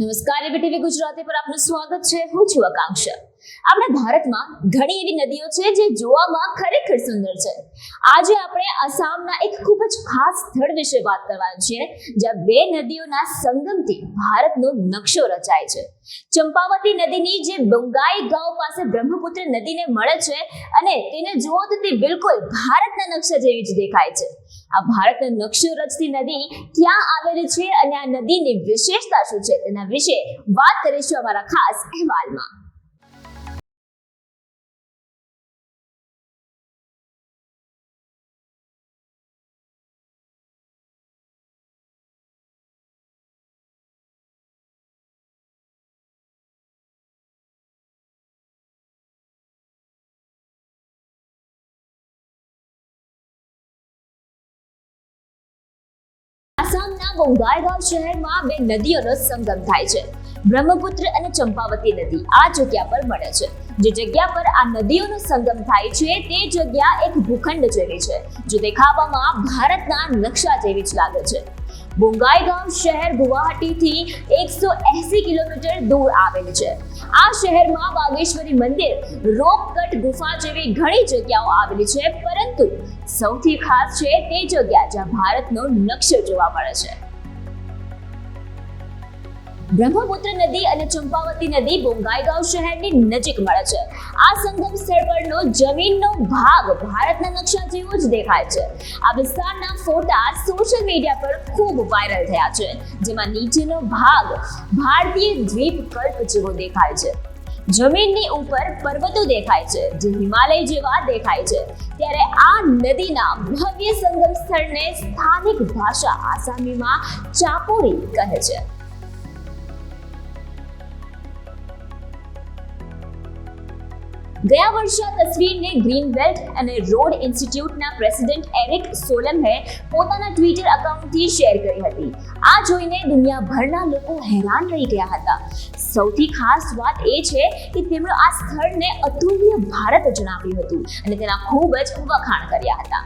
નમસ્કાર, એબીટીવી ગુજરાતી પર આપનું સ્વાગત છે. હું છું આકાંક્ષા. આપણા ભારતમાં ઘણી એવી નદીઓ છે જે જોવામાં ખરેખર સુંદર છે. આજે આપણે આસામના એક ખૂબ જ ખાસ સ્થળ વિશે વાત કરવાની છે જ્યાં બે નદીઓના સંગમથી ભારતનો નકશો રચાય છે. ચંપાવતી નદીની જે બંગાઈ ગાંવ પાસે બ્રહ્મપુત્ર નદીને મળે છે અને તેને જુઓ તો તે બિલકુલ ભારતના નકશા જેવી જ દેખાય છે. આ ભારતનો નકશો રચતી નદી ક્યાં આવેલી છે અને આ નદીની વિશેષતા શું છે તેના વિશે વાત કરીશું અમારા ખાસ અહેવાલમાં. આસામના બોંગાઈગાંવ શહેરમાં બે નદીઓનો સંગમ થાય છે. બ્રહ્મપુત્ર અને ચંપાવતી નદી આ જગ્યા પર મળે છે. જે જગ્યા પર આ નદીઓનો સંગમ થાય છે તે જગ્યા એક ભૂખંડ જેવી છે, જે દેખાવામાં ભારતના નકશા જેવી જ લાગે છે. બોંગાઈગાંવ શહેર ગુવાહાટીથી એકસો એસી કિલોમીટર દૂર આવેલ છે. આ શહેરમાં બાગેશ્વરી મંદિર, રોપકટ ગુફા જેવી ઘણી જગ્યાઓ આવેલી છે, પરંતુ સૌથી ખાસ છે તે જગ્યા જ્યાં ભારતનો નકશો જોવા મળે છે. બ્રહ્મપુત્ર નદી અને ચંપાવતી નદી બોંગાઈગાંવ શહેરની નજીક મળે છે. આ સંગમ સ્થળ પરનો જમીનનો ભાગ ભારતના નકશા જેવો જ દેખાય છે. આ વિસ્તારના ફોટા સોશિયલ મીડિયા પર ખૂબ વાયરલ થયા છે, જેમાં નીચેનો ભાગ ભારતીય દ્વીપ કલ્પ જેવો દેખાય છે. જમીનની ઉપર પર્વતો દેખાય છે, જે હિમાલય જેવા દેખાય છે. ત્યારે આ નદીના ભવ્ય સંગમ સ્થળને સ્થાનિક ભાષા આસામીમાં ચાપોરી કહે છે. ગયા વર્ષે આ તસવીરને ગ્રીન બેલ્ટ અને રોડ ઇન્સ્ટિટ્યૂટના પ્રેસિડેન્ટ એરિક સોલમે પોતાના ટ્વિટર એકાઉન્ટથી શેર કરી હતી. આ જોઈને દુનિયાભરના લોકો હેરાન રહી ગયા હતા. સૌથી ખાસ વાત એ છે કે તેમણે આ સ્થળને અતુલ્ય ભારત જણાવ્યું હતું અને તેના ખૂબ જ વખાણ કર્યા હતા.